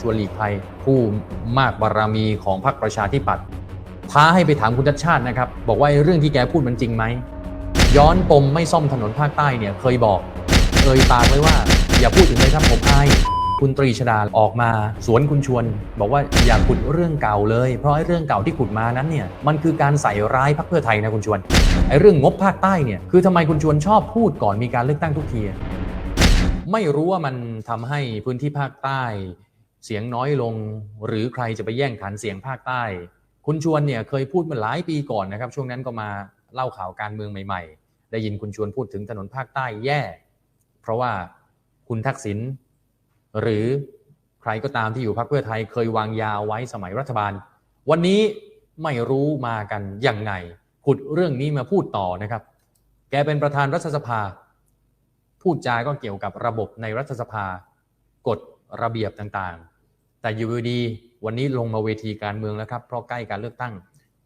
ชวนหลีกภัย ผู้มากบารมีของพรรคประชาธิปัตย์ท้าให้ไปถามคุณชัดชาตินะครับ บอกว่าเรื่องที่แกพูดมันจริงไหม ย้อนปมไม่ซ่อมถนนภาคใต้เนี่ยเคยบอกเอ่ยปากไว้ว่า อย่าพูดถึงเลยครับผมอายคุณตรีชดาออกมา สวนคุณชวน บอกว่าอย่าขุดเรื่องเก่าเลย เพราะไอ้เรื่องเก่าที่ขุดมานั้นเนี่ยมันคือการใส่ร้ายพรรคเพื่อไทยนะคุณชวนไอ้เรื่องงบภาคใต้เนี่ยคือทำไมคุณชวนชอบพูดก่อนมีการเลือกตั้งทุกทีไม่รู้ว่ามันทำให้พื้นที่ภาคใต้ เสียงน้อยลง หรือใครจะไปแย่งฐานเสียงภาคใต้ คุณชวนเนี่ยเคยพูดมาหลายปีก่อนนะครับ ช่วงนั้นก็มาเล่าข่าวการเมืองใหม่ ๆ ได้ยินคุณชวนพูดถึงถนนภาคใต้แย่ เพราะว่าคุณทักษิณหรือใครก็ตามที่อยู่พรรคเพื่อไทยเคยวางยาไว้สมัยรัฐบาล วันนี้ไม่รู้มากันยังไงขุดเรื่องนี้มาพูดต่อนะครับ แกเป็นประธานรัฐสภา พูดจาก็เกี่ยวกับระบบในรัฐสภากฎระเบียบต่างๆ แต่อยู่ดีวันนี้ลงมาเวทีการเมืองแล้วครับ เพราะใกล้การเลือกตั้ง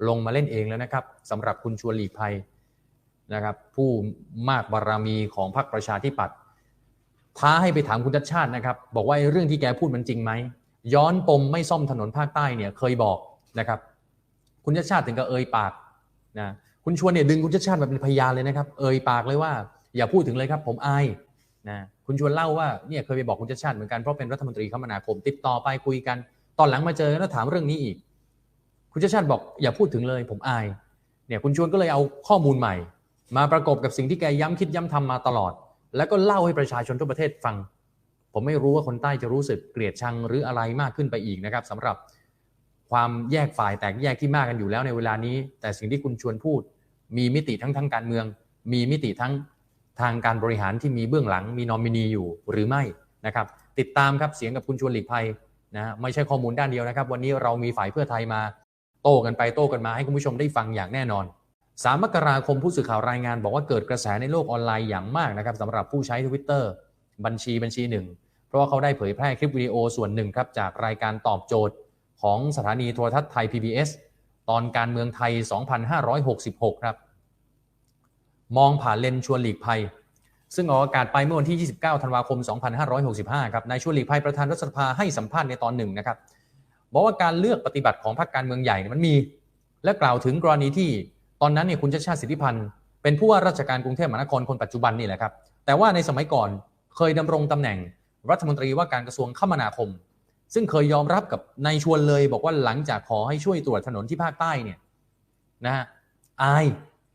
ลงมาเล่นเองแล้วนะครับสำหรับคุณชวนหลีกภัยนะครับ ผู้มากบารมีของพรรคประชาธิปัตย์ท้าให้ไปถามคุณชัดชาตินะครับ บอกว่าเรื่องที่แกพูดมันจริงไหมย้อนปมไม่ซ่อมถนนภาคใต้เนี่ยเคยบอกนะครับ คุณชัดชาติถึงกับเอ่ยปากนะคุณชวนเนี่ยดึงคุณชัดชาติมาเป็นพยานเลยนะครับ เอ่ยปากเลยว่า อย่าพูดถึงเลยครับ ผมอาย นะคุณชวนเล่าว่าเนี่ยเคยไปบอกคุณชัดชาติเหมือนกันเพราะเป็นรัฐมนตรีคมนาคม ติดต่อไปคุยกัน ตอนหลังมาเจอแล้วถามเรื่องนี้อีก คุณชัดชาติบอกอย่าพูดถึงเลย ผมอายเนี่ยคุณชวนก็เลยเอาข้อมูลใหม่ มาประกบกับสิ่งที่แกย้ำคิดย้ำทำมาตลอด แล้วก็เล่าให้ประชาชนทั่วประเทศฟัง ผมไม่รู้ว่าคนใต้จะรู้สึกเกลียดชังหรืออะไรมากขึ้นไปอีกนะครับสำหรับความแยกฝ่ายแตกแยกที่มากกันอยู่แล้วในเวลานี้ แต่สิ่งที่คุณชวนพูด มีมิติทั้งทั้งการเมือง มีมิติทั้ง ทางการบริหารที่มีเบื้องหลังมีนอมินีอยู่หรือไม่นะครับ ติดตามครับเสียงกับคุณชวนหลีกภัยนะไม่ใช่ข้อมูลด้านเดียวนะครับ วันนี้เรามีฝ่ายเพื่อไทยมา โต้กันไปโต้กันมาให้คุณผู้ชมได้ฟังอย่างแน่นอน 3 มกราคมผู้สื่อข่าวรายงาน บอกว่าเกิดกระแสในโลกออนไลน์อย่างมากนะครับสำหรับผู้ใช้ Twitter บัญชีบัญชีหนึ่งเพราะว่าเขาได้เผยแพร่คลิปวิดีโอส่วนหนึ่งครับจากรายการตอบโจทย์ ของสถานีโทรทัศน์ไทย PBS ตอนการเมืองไทย 2566 ครับ มองผ่านเลนชวนหลีกภัย ซึ่งออกอากาศไปเมื่อวันที่ 29 ธันวาคม 2565 ครับนายชวนหลีกภัยประธานรัฐสภาให้สัมภาษณ์ในตอนหนึ่งนะครับบอกว่าการเลือกปฏิบัติของพรรคการเมืองใหญ่เนี่ยมันมี และกล่าวถึงกรณีที่ตอนนั้นเนี่ยคุณชาติชาติสิทธิพันธ์เป็นผู้ว่าราชการกรุงเทพมหานครคนปัจจุบันนี่แหละครับ แต่ว่าในสมัยก่อนเคยดำรงตำแหน่งรัฐมนตรีว่าการกระทรวงคมนาคม ซึ่งเคยยอมรับกับนายชวนเลยบอกว่าหลังจากขอให้ช่วยตรวจถนนที่ภาคใต้เนี่ยนะฮะอาย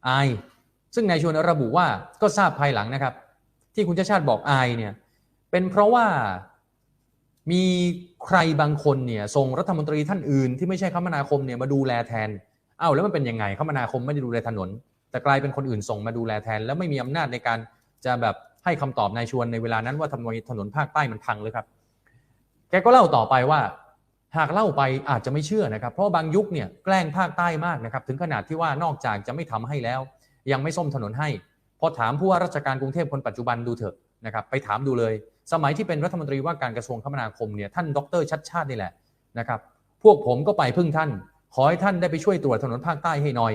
อาย ซึ่งนายชวนระบุว่าก็ทราบภายหลังนะครับ ที่คุณชาชาติบอกอายเนี่ยเป็นเพราะว่ามีใครบางคนเนี่ยส่งรัฐมนตรีท่านอื่น ที่ไม่ใช่คมนาคมเนี่ยมาดูแลแทนอ้าวแล้วมันเป็นยังไงคมนาคมไม่ได้ดูแลถนน แต่กลายเป็นคนอื่นส่งมาดูแลแทน แล้วไม่มีอำนาจในการจะแบบให้คำตอบนายชวนในเวลานั้นว่าทำไมถนนภาคใต้มันพังเลยครับ แกก็เล่าต่อไปว่า หากเล่าไปอาจจะไม่เชื่อนะครับ เพราะบางยุคเนี่ยแกล้งภาคใต้มากนะครับ ถึงขนาดที่ว่านอกจากจะไม่ทำให้แล้ว ยังไม่ส้มถนนให้ พอถามผู้ว่าราชการกรุงเทพคนปัจจุบันดูเถอะนะครับไปถามดูเลย สมัยที่เป็นรัฐมนตรีว่าการกระทรวงคมนาคมเนี่ยท่านดรชัดชาตินี่แหละนะครับพวกผมก็ไปพึ่งท่าน ขอให้ท่านได้ไปช่วยตรวจถนนภาคใต้ให้หน่อย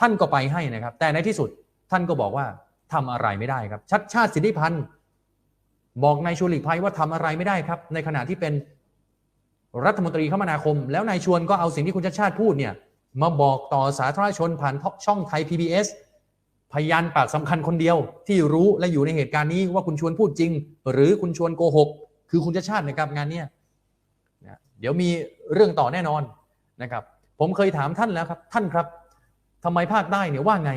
ท่านก็ไปให้นะครับ แต่ในที่สุดท่านก็บอกว่าทำอะไรไม่ได้ครับ ชัดชาติสิทธิพันธ์บอกนายชวนหลีกภัยว่าทำอะไรไม่ได้ครับ ในขณะที่เป็นรัฐมนตรีคมนาคม แล้วนายชวนก็เอาสิ่งที่คุณชัดชาติพูดเนี่ยมาบอกต่อสาธารณชนผ่านช่องไทย PBS พยานปากสำคัญคนเดียว ที่รู้และอยู่ในเหตุการณ์นี้ว่าคุณชวนพูดจริง หรือคุณชวนโกหก คือคุณชัดชาตินะครับงานเนี้ยเดี๋ยวมีเรื่องต่อแน่นอนนะครับ ผมเคยถามท่านแล้วครับ ท่านครับทำไมภาคใต้เนี่ยว่าไง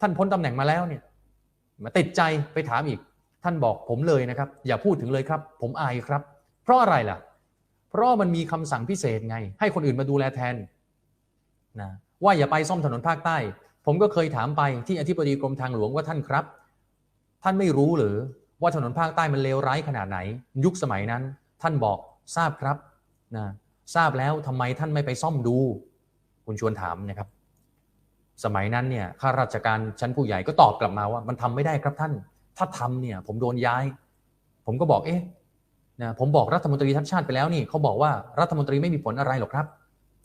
ท่านพ้นตำแหน่งมาแล้วเนี่ยมาติดใจไปถามอีก ท่านบอกผมเลยนะครับ อย่าพูดถึงเลยครับ ผมอายครับ เพราะอะไรล่ะ เพราะมันมีคำสั่งพิเศษไง ให้คนอื่นมาดูแลแทนนะว่าอย่าไปซ่อมถนนภาคใต้ ผมก็เคยถามไปที่อธิบดีกรมทางหลวงว่าท่านครับ ท่านไม่รู้หรือว่าถนนภาคใต้มันเลวร้ายขนาดไหน ยุคสมัยนั้น ท่านบอกทราบครับนะทราบแล้วทำไมท่านไม่ไปซ่อมดู คุณชวนถามนะครับ สมัยนั้นเนี่ยข้าราชการชั้นผู้ใหญ่ก็ตอบกลับมาว่า มันทำไม่ได้ครับท่าน ถ้าทำเนี่ย ผมโดนย้าย ผมก็บอกเอ๊ะนะผมบอกรัฐมนตรีทัชชาติไปแล้วนี่เขาบอกว่ารัฐมนตรีไม่มีผลอะไรหรอกครับ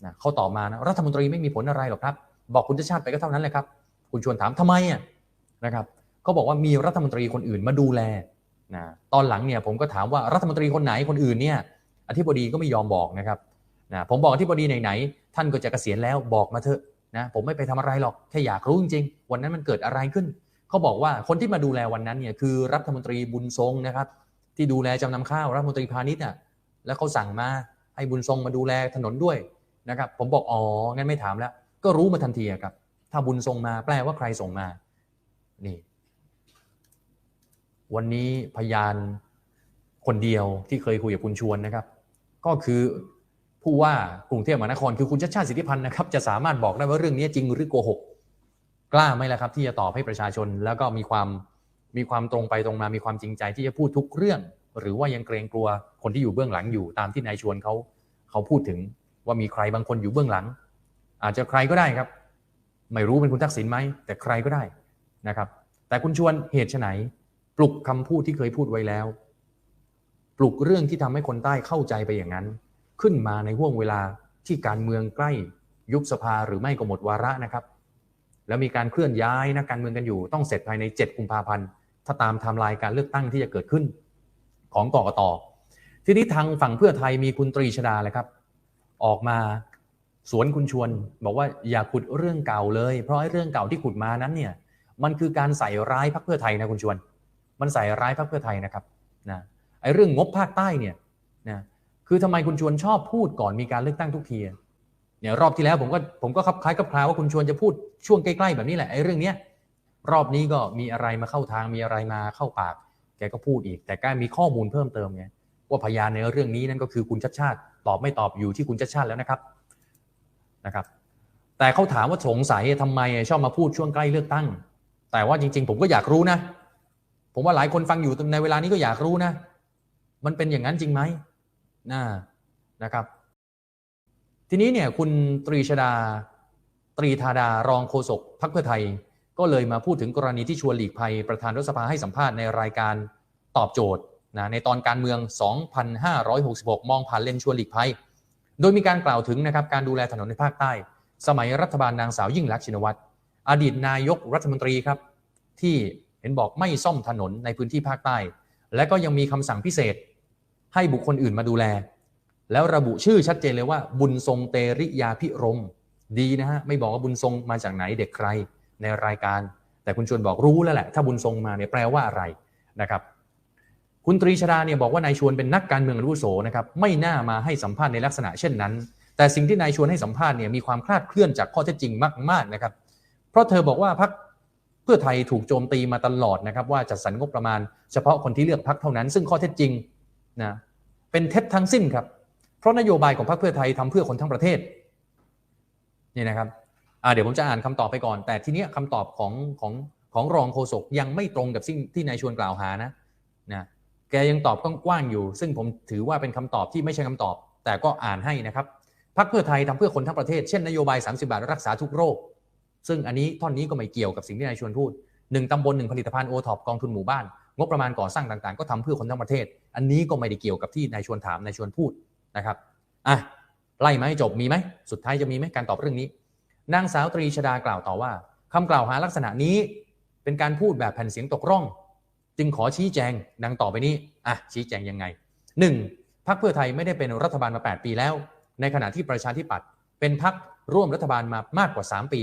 นะเขาตอบมานะรัฐมนตรีไม่มีผลอะไรหรอกครับ บอกคุณทัชชาติไปก็เท่านั้นแหละครับ คุณชวนถามทำไมอะนะครับเขาบอกว่ามีรัฐมนตรีคนอื่นมาดูแลนะตอนหลังเนี่ยผมก็ถามว่ารัฐมนตรีคนไหนคนอื่นเนี่ยอธิบดีก็ไม่ยอมบอกนะครับนะผมบอกอธิบดีไหนๆท่านก็จะเกษียณแล้วบอกมาเถอะนะผมไม่ไปทำอะไรหรอกแค่อยากรู้จริงๆวันนั้นมันเกิดอะไรขึ้นเขาบอกว่าคนที่มาดูแลวันนั้นเนี่ยคือรัฐมนตรีบุญทรงนะครับที่ดูแลจำนำข้าวรัฐมนตรีพาณิชย์อะแล้วเขาสั่งมาให้บุญทรงมาดูแลถนนด้วยนะครับผมบอกอ๋องั้นไม่ถามแล้ว ก็รู้มาทันทีครับ ถ้าบุญทรงมาแปลว่าใครส่งมานี่วันนี้พยานคนเดียวที่เคยคุยกับคุณชวนนะครับ ก็คือผู้ว่ากรุงเทพมหานครคือคุณชัชชาติสิทธิพันธ์นะครับจะสามารถบอกได้ว่าเรื่องนี้จริงหรือโกหก กล้าไหมล่ะครับ ที่จะตอบให้ประชาชน แล้วก็มีความมีความตรงไปตรงมามีความจริงใจที่จะพูดทุกเรื่อง หรือว่ายังเกรงกลัวคนที่อยู่เบื้องหลังอยู่ตามที่นายชวนเขาเขาพูดถึงว่ามีใครบางคนอยู่เบื้องหลัง อาจจะใครก็ได้ครับ ไม่รู้เป็นคุณทักษิณไหมแต่ใครก็ได้นะครับ แต่คุณชวนเหตุไฉนปลุกคำพูดที่เคยพูดไว้แล้ว ปลุกเรื่องที่ทำให้คนใต้เข้าใจไปอย่างนั้น ขึ้นมาในห่วงเวลาที่การเมืองใกล้ ยุบสภาหรือไม่ก็หมดวาระนะครับ แล้วมีการเคลื่อนย้ายนักการเมืองกันอยู่ ต้องเสร็จภายใน 7 กุมภาพันธ์ถ้าตามไทม์ไลน์การเลือกตั้งที่จะเกิดขึ้นของกกตทีนี้ทางฝั่งเพื่อไทยมีคุณตรีชดาเลยครับ ออกมา สวนคุณชวนบอกว่าอย่าขุดเรื่องเก่าเลย เพราะไอ้เรื่องเก่าที่ขุดมานั้นเนี่ยมันคือการใส่ร้ายพรรคเพื่อไทยนะคุณชวน มันใส่ร้ายพรรคเพื่อไทยนะครับนะไอ้เรื่องงบภาคใต้เนี่ยนะคือทำไมคุณชวนชอบพูดก่อนมีการเลือกตั้งทุกทีเนี่ยรอบที่แล้วผมก็ผมก็คับคล้ายกับคลาว่าคุณชวนจะพูดช่วงใกล้ๆแบบนี้แหละไอ้เรื่องเนี้ยรอบนี้ก็มีอะไรมาเข้าทางมีอะไรมาเข้าปาก แกก็พูดอีก แต่ก็มีข้อมูลเพิ่มเติมไงว่าพยานในเรื่องนี้นั่นก็คือคุณชัดชาติตอบไม่ตอบอยู่ที่คุณชัดชาติแล้วนะครับ นะครับแต่เขาถามว่าสงสัยทำไมชอบมาพูดช่วงใกล้เลือกตั้ง แต่ว่าจริง ๆ ผมก็อยากรู้นะ ผมว่าหลายคนฟังอยู่ในเวลานี้ก็อยากรู้นะ มันเป็นอย่างนั้นจริงไหมนะนะครับ ทีนี้เนี่ยคุณตรีชดา ตรีธาดารองโฆษกพรรคเพื่อไทย ก็เลยมาพูดถึงกรณีที่ชวนหลีกภัยประธานรัฐสภาให้สัมภาษณ์ในรายการตอบโจทย์นะในตอนการเมือง 2566 มองผ่านเลนชวนหลีกภัย โดยมีการกล่าวถึงนะครับการดูแลถนนในภาคใต้ สมัยรัฐบาลนางสาวยิ่งลักษณ์ชินวัตรอดีตนายกรัฐมนตรีครับ ที่เห็นบอกไม่ซ่อมถนนในพื้นที่ภาคใต้ และก็ยังมีคำสั่งพิเศษ ให้บุคคลอื่นมาดูแล แล้วระบุชื่อชัดเจนเลยว่า บุญทรงเตริยาพิรมดีนะฮะไม่บอกว่าบุญทรงมาจากไหนเด็กใครในรายการ แต่คุณชวนบอกรู้แล้วแหละ ถ้าบุญทรงมาเนี่ยแปลว่าอะไรนะครับ คุณตรีชดาเนี่ยบอกว่านายชวนเป็นนักการเมืองอาวุโสนะครับไม่น่ามาให้สัมภาษณ์ในลักษณะเช่นนั้น แต่สิ่งที่นายชวนให้สัมภาษณ์เนี่ยมีความคลาดเคลื่อนจากข้อเท็จจริงมาก ๆนะครับ เพราะเธอบอกว่าพักเพื่อไทยถูกโจมตีมาตลอดนะครับว่าจัดสรรงบประมาณ เฉพาะคนที่เลือกพักเท่านั้น ซึ่งข้อเท็จจริงนะเป็นเท็จทั้งสิ้นครับเพราะนโยบายของพรรคเพื่อไทยทำเพื่อคนทั้งประเทศนี่นะครับเดี๋ยวผมจะอ่านคำตอบไปก่อน แต่ทีนี้คำตอบของของของรองโฆษกยังไม่ตรงกับสิ่งที่นายชวนกล่าวหานะนะ แกยังตอบกว้างๆอยู่ ซึ่งผมถือว่าเป็นคำตอบที่ไม่ใช่คำตอบ แต่ก็อ่านให้นะครับพรรคเพื่อไทยทำเพื่อคนทั้งประเทศเช่นนโยบาย 30 บาทรักษาทุกโรค ซึ่งอันนี้ท่อนนี้ก็ไม่เกี่ยวกับสิ่งที่นายชวนพูดหนึ่งตำบลหนึ่งผลิตภัณฑ์โอท็อปกองทุนหมู่บ้าน งบประมาณก่อสร้างต่างๆ ก็ทำเพื่อคนทั้งประเทศ อันนี้ก็ไม่ได้เกี่ยวกับที่นายชวนถามนายชวนพูดนะครับอะไล่มาให้จบมีไหมสุดท้ายจะมีไหมการตอบเรื่องนี้นางสาวตรีชดากล่าวต่อว่าคำกล่าวหาลักษณะนี้เป็นการพูดแบบแผ่นเสียงตกร่อง จึงขอชี้แจงดังต่อไปนี้อะชี้แจงยังไง 1. พรรคเพื่อไทยไม่ได้เป็นรัฐบาลมา 8 ปีแล้ว ในขณะที่ประชาธิปัตย์เป็นพรรคร่วมรัฐบาลมามากกว่า 3 ปี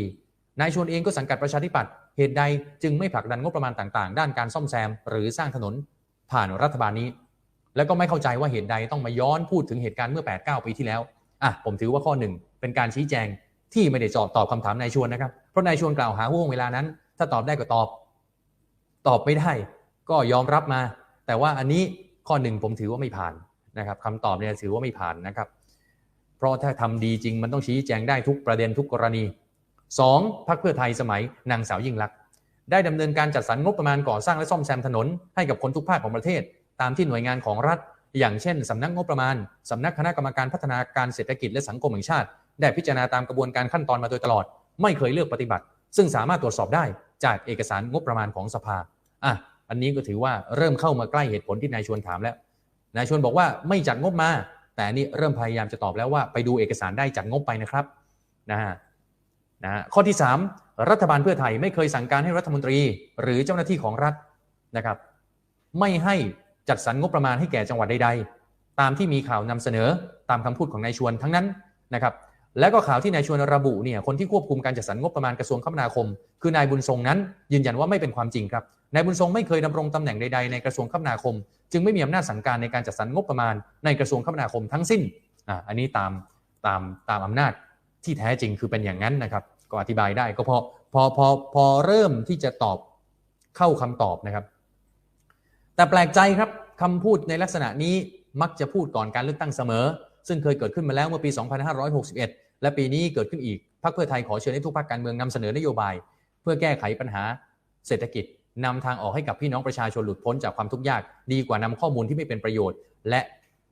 นายชวนเองก็สังกัดประชาธิปัตย์เหตุใดจึงไม่ผลักดันงบประมาณต่างๆ ด้านการซ่อมแซม หรือสร้างถนนผ่านรัฐบาลนี้ แล้วก็ไม่เข้าใจว่าเหตุใดต้องมาย้อนพูดถึงเหตุการณ์เมื่อ 8-9 ปีที่แล้วอะผมถือว่าข้อหนึ่งเป็นการชี้แจงที่ไม่ได้จอบตอบคำถามนายชวนนะครับ เพราะนายชวนกล่าวหาห่วงเวลานั้น ถ้าตอบได้ก็ตอบ ตอบไม่ได้ ก็ยอมรับมา แต่ว่าอันนี้ข้อหนึ่งผมถือว่าไม่ผ่านนะครับคำตอบเนี่ยถือว่าไม่ผ่านนะครับ เพราะถ้าทำดีจริงมันต้องชี้แจงได้ทุกประเด็นทุกกรณี 2. พรรคเพื่อไทยสมัยนางสาวยิ่งลักษณ์ได้ดำเนินการจัดสรรงบประมาณก่อสร้างและซ่อมแซมถนน ให้กับคนทุกภาคของประเทศ ตามที่หน่วยงานของรัฐ อย่างเช่นสำนักงบประมาณสำนักคณะกรรมการพัฒนาการเศรษฐกิจและสังคมแห่งชาติ ได้พิจารณาตามกระบวนการขั้นตอนมาโดยตลอด ไม่เคยเลือกปฏิบัติ ซึ่งสามารถตรวจสอบได้จากเอกสารงบประมาณของสภาอะ อันนี้ก็ถือว่าเริ่มเข้ามาใกล้เหตุผลที่นายชวนถามแล้ว นายชวนบอกว่าไม่จัดงบมา แต่นี่เริ่มพยายามจะตอบแล้วว่าไปดูเอกสารได้จัดงบไปนะครับนะฮะนะข้อที่ 3 รัฐบาลเพื่อไทยไม่เคยสั่งการให้รัฐมนตรี หรือเจ้าหน้าที่ของรัฐนะครับ ไม่ให้จัดสรรงบประมาณให้แก่จังหวัดใดๆ ตามที่มีข่าวนำเสนอตามคำพูดของนายชวนทั้งนั้นนะครับแล้วก็ข่าวที่นายชวนระบุเนี่ยคนที่ควบคุมการจัดสรรงบประมาณกระทรวงคมนาคม คือนายบุญทรงนั้น ยืนยันว่าไม่เป็นความจริงครับ นายบุญทรงไม่เคยดำรงตำแหน่งใดๆในกระทรวงคมนาคม จึงไม่มีอำนาจสั่งการในการจัดสรรงบประมาณในกระทรวงคมนาคมทั้งสิ้นอ่าอันนี้ตามตามตามอำนาจที่แท้จริงคือเป็นอย่างนั้นนะครับ ก็อธิบายได้ก็พอพอพอพอเริ่มที่จะตอบเข้าคำตอบนะครับ แต่แปลกใจครับคำพูดในลักษณะนี้มักจะพูดก่อนการเลือกตั้งเสมอ ซึ่งเคยเกิดขึ้นมาแล้วเมื่อปี 2561 และปีนี้เกิดขึ้นอีกพรรคเพื่อไทยขอเชิญให้ทุกพรรคการเมืองนำเสนอนโยบาย เพื่อแก้ไขปัญหาเศรษฐกิจ นำทางออกให้กับพี่น้องประชาชนหลุดพ้นจากความทุกข์ยาก ดีกว่านำข้อมูลที่ไม่เป็นประโยชน์ และ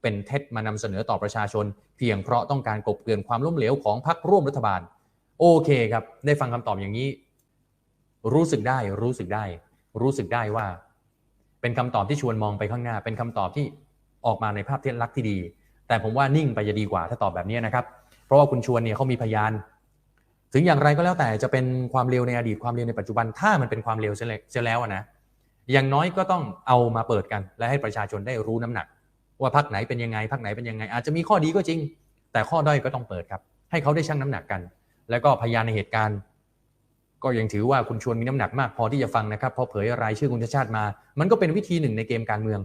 เป็นเท็จมานำเสนอต่อประชาชน เพียงเพราะต้องการกบเกลื่อนความล้มเหลวของพรรคร่วมรัฐบาล โอเคครับ ได้ฟังคำตอบอย่างนี้ รู้สึกได้รู้สึกได้ รู้สึกได้ว่า เป็นคำตอบที่ชวนมองไปข้างหน้า เป็นคำตอบที่ออกมาในภาพเที่ลักษณ์ที่ดี แต่ผมว่านิ่งไปจะดีกว่าถ้าตอบแบบนี้นะครับ เพราะว่าคุณชวนเนี่ยเขามีพยาน ถึงอย่างไรก็แล้วแต่จะเป็นความเร็วในอดีตความเร็วในปัจจุบันถ้ามันเป็นความเร็วเสียแล้วนะอย่างน้อยก็ต้องเอามาเปิดกัน และให้ประชาชนได้รู้น้ำหนัก ว่าพักไหนเป็นยังไงพักไหนเป็นยังไง อาจจะมีข้อดีก็จริง แต่ข้อด้อยก็ต้องเปิดครับ ให้เขาได้ชั่งน้ำหนักกัน แล้วก็พยานในเหตุการณ์ ก็ยังถือว่าคุณชวนมีน้ำหนักมากพอที่จะฟังนะครับพอเผยรายชื่อคุณชาติชาติมา มันก็เป็นวิธีหนึ่งในเกมการเมือง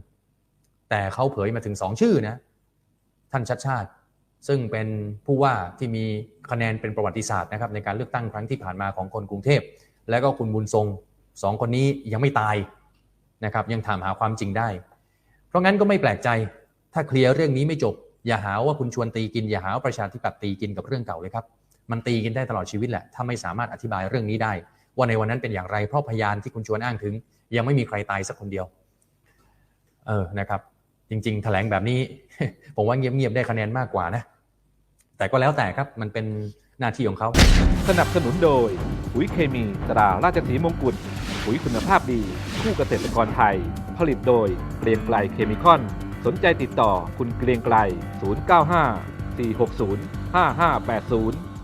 แต่เขาเผยมาถึงสองชื่อนะ ท่านชัดชาติ ซึ่งเป็นผู้ว่าที่มีคะแนนเป็นประวัติศาสตร์นะครับในการเลือกตั้งครั้งที่ผ่านมาของคนกรุงเทพ และก็คุณบุญทรงสองคนนี้ยังไม่ตายนะครับยังถามหาความจริงได้ เพราะงั้นก็ไม่แปลกใจถ้าเคลียร์เรื่องนี้ไม่จบ อย่าหาว่าคุณชวนตีกินอย่าหาว่าประชาธิปัตย์ตีกินกับเรื่องเก่าเลยครับมันตีกินได้ตลอดชีวิตแหละถ้าไม่สามารถอธิบายเรื่องนี้ได้ ว่าในวันนั้นเป็นอย่างไรเพราะพยานที่คุณชวนอ้างถึง ยังไม่มีใครตายสักคนเดียวเออนะครับจริง ๆ แถลงแบบนี้ ผมว่าเงียบๆได้คะแนนมากกว่านะ แต่ก็แล้วแต่ครับมันเป็นหน้าที่ของเขาสนับสนุนโดยปุ๋ยเคมีตราราชสีมงกุฎปุ๋ยคุณภาพดี คู่เกษตรกรไทย ผลิตโดยเกรียงไกลเคมีคอน สนใจติดต่อคุณเกรียงไกล 095 460 5580